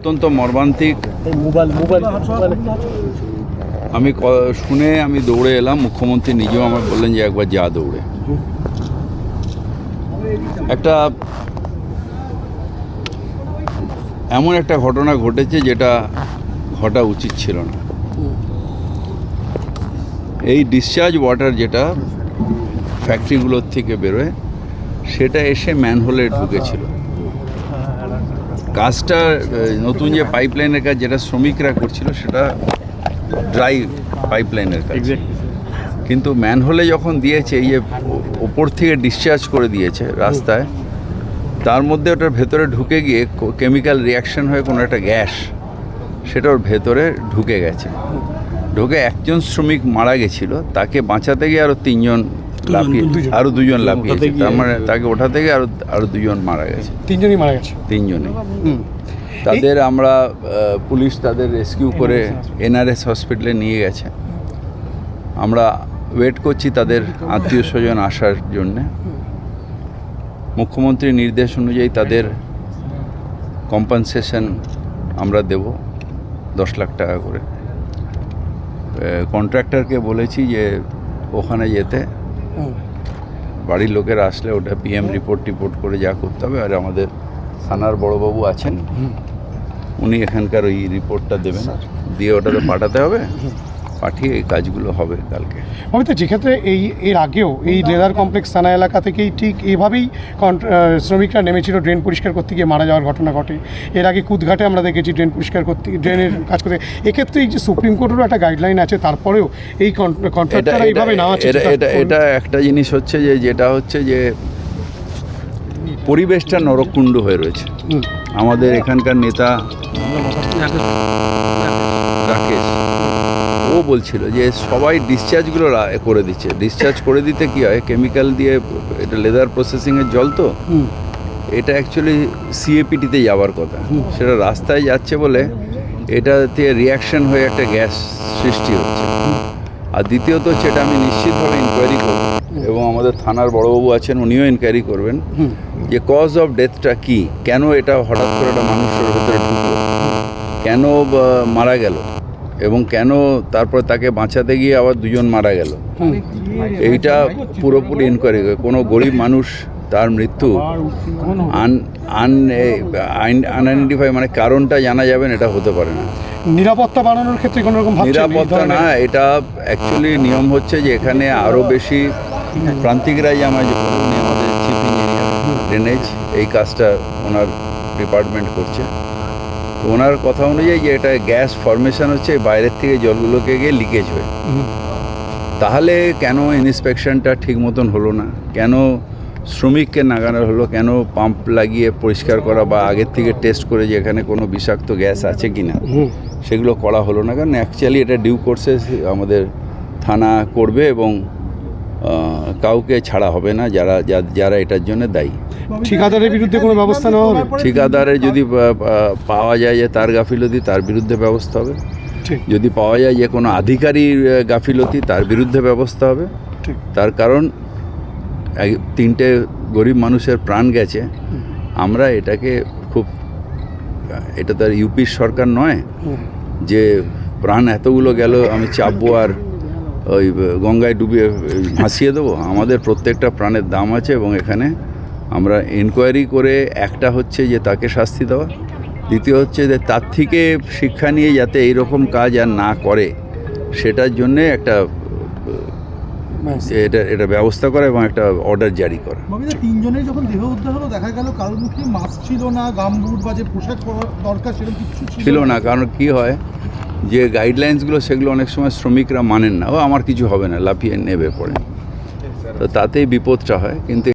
অত্যন্ত মর্মান্তিক। Mobile mobile আমি শুনে আমি দৌড়ে এলাম মুখ্যমন্ত্রী নিজেও আমার বললেন যে একবার যা দৌড়ে। একটা এমন একটা ঘটনা ঘটেছে যেটা ঘটা উচিত ছিল না। এই ডিসচার্জ ওয়াটার যেটা ফ্যাক্টরিগুলোর থেকে বেরোয় সেটা এসে ম্যানহোলে ঢুকেছিল। কাজটা নতুন যে পাইপলাইনের কাজ যেটা শ্রমিকরা করছিল সেটা ড্রাই পাইপলাইনের কাজ। কিন্তু ম্যানহোলে যখন দিয়েছে এই যে ওপর থেকে ডিসচার্জ করে দিয়েছে রাস্তায় তার মধ্যে ওটার ভেতরে ঢুকে গিয়ে কেমিক্যাল রিয়াকশন হয়ে কোনো একটা গ্যাস সেটা ওর ভেতরে ঢুকে গেছে। ঢুকে একজন শ্রমিক মারা গেছিল তাকে বাঁচাতে গিয়ে আরও তিনজন লাফিয়ে। আরও দুজন লাফিয়েছে। তার মানে তাকে ওঠাতে গিয়ে আরও আরও দুজন মারা গেছে। তিনজনই মারা গেছে। তিনজনে হুম। তাদের আমরা পুলিশ তাদের রেস্কিউ করে এনআরএস হসপিটালে নিয়ে গেছে। আমরা ওয়েট করছি তাদের আত্মীয় স্বজন আসার জন্যে। মুখ্যমন্ত্রীর নির্দেশ অনুযায়ী তাদের কম্পেনসেশন আমরা দেব দশ লাখ টাকা করে। কন্ট্রাক্টরকে বলেছি যে ওখানে যেতে। বাড়ির লোকের আসলে ওটা পিএম রিপোর্ট টিপোর্ট করে যা করতে হবে আর আমাদের থানার বড়বাবু আছেন উনি এখানকার ওই রিপোর্টটা দেবেন। দিয়ে ওটাতে পাঠাতে হবে। পাঠিয়ে এই কাজগুলো হবে কালকে। অমিতা যেক্ষেত্রে এই এর আগেও এই লেদার কমপ্লেক্স থানা এলাকা থেকেই ঠিক এভাবেই শ্রমিকরা নেমেছিল ড্রেন পরিষ্কার করতে গিয়ে মারা যাওয়ার ঘটনা ঘটে। এর আগে কুদঘাটে আমরা দেখেছি ড্রেন পরিষ্কার করতে ড্রেনের কাজ করতে। এক্ষেত্রে এই যে সুপ্রিম কোর্টেরও একটা গাইডলাইন আছে তারপরেও এই কন্ট্রাক্টররা এইভাবে না আছে এটা এটা একটা জিনিস হচ্ছে যে যেটা হচ্ছে যে পরিবেশটা নরকুণ্ড হয়ে রয়েছে। আমাদের এখানকার নেতা বলছিল যে সবাই ডিসচার্জগুলো করে দিচ্ছে। ডিসচার্জ করে দিতে কি হয়? কেমিক্যাল দিয়ে এটা লেদার প্রসেসিংয়ের জল তো? এটা অ্যাকচুয়ালি সিএপিটিতে যাওয়ার কথা। সেটা রাস্তায় যাচ্ছে বলে এটাতে রিয়াকশন হয়ে একটা গ্যাস সৃষ্টি হচ্ছে। আর দ্বিতীয়ত হচ্ছে এটা আমি নিশ্চিতভাবে ইনকোয়ারি করব। এবং আমাদের থানার বড়বাবু আছেন উনিও ইনকোয়ারি করবেন যে কজ অফ ডেথটা কি? কেন এটা হঠাৎ করে একটা মানুষের ভেতরে ঢুকলো? কেন মারা গেল? এবং কেন তারপর তাকে বাঁচাতে গিয়ে আবার দুজন মারা গেল। এইটা পুরোপুরি ইনকোয়ারি কোনো গরিব মানুষ তার মৃত্যু আন আন আনআইডেন্টিফাই মানে কারণটা জানা যাবে না এটা হতে পারে না। নিরাপত্তা বাড়ানোর ক্ষেত্রে কোনো রকম নিরাপত্তা না এটা অ্যাকচুয়ালি নিয়ম হচ্ছে যে এখানে আরও বেশি প্রান্তিকরাই আমার যে আমাদের চিফ ইঞ্জিনিয়ার ড্রেনেজ এই কাজটা ওনার ডিপার্টমেন্ট করছে। ওনার কথা অনুযায়ী যে এটা গ্যাস ফরমেশন হচ্ছে বাইরের থেকে জলগুলোকে গিয়ে লিকেজ হয়ে। তাহলে কেন ইন্সপেকশনটা ঠিক মতন হলো না? কেন শ্রমিককে নাগানো হলো? কেন পাম্প লাগিয়ে পরিষ্কার করা বা আগের থেকে টেস্ট করে যে এখানে কোনো বিষাক্ত গ্যাস আছে কি না সেগুলো করা হলো না। কারণ অ্যাকচুয়ালি এটা ডিউ কোর্সে আমাদের থানা করবে এবং কাউকে ছাড়া হবে না যারা যারা এটার জন্য দায়ী। ঠিকাদারের বিরুদ্ধে কোনো ব্যবস্থা নেওয়া হবে? ঠিকাদারের যদি পাওয়া যায় যে তার গাফিলতি তার বিরুদ্ধে ব্যবস্থা হবে। যদি পাওয়া যায় যে কোনো আধিকারিক গাফিলতি তার বিরুদ্ধে ব্যবস্থা হবে। তার কারণ তিনটে গরিব মানুষের প্রাণ গেছে। আমরা এটাকে খুব এটা তো আর ইউপির সরকার নয় যে প্রাণ এতগুলো গেল আমি চাপবো আর ওই গঙ্গায় ডুবিয়ে ভাসিয়ে দেবো? আমাদের প্রত্যেকটা প্রাণের দাম আছে এবং এখানে আমরা এনকোয়ারি করে একটা হচ্ছে যে তাকে শাস্তি দেওয়া। দ্বিতীয় হচ্ছে যে তার থেকে শিক্ষা নিয়ে যাতে এইরকম কাজ আর না করে সেটার জন্যে একটা এটা এটা ব্যবস্থা করা এবং একটা অর্ডার জারি করা। তিনজনের যখন দেহ উদ্ধার হলো দেখা গেল কারোর মুখে মাস্ক ছিল না গামবুট বা যে পোশাক দরকার সেরকম কিছু ছিল না কারণ কি হয় যে গাইডলাইন্সগুলো সেগুলো অনেক সময় শ্রমিকরা মানেন না ও আমার কিছু হবে না লাফিয়ে নেবে পড়ে তো তাতেই বিপদটা হয় কিন্তু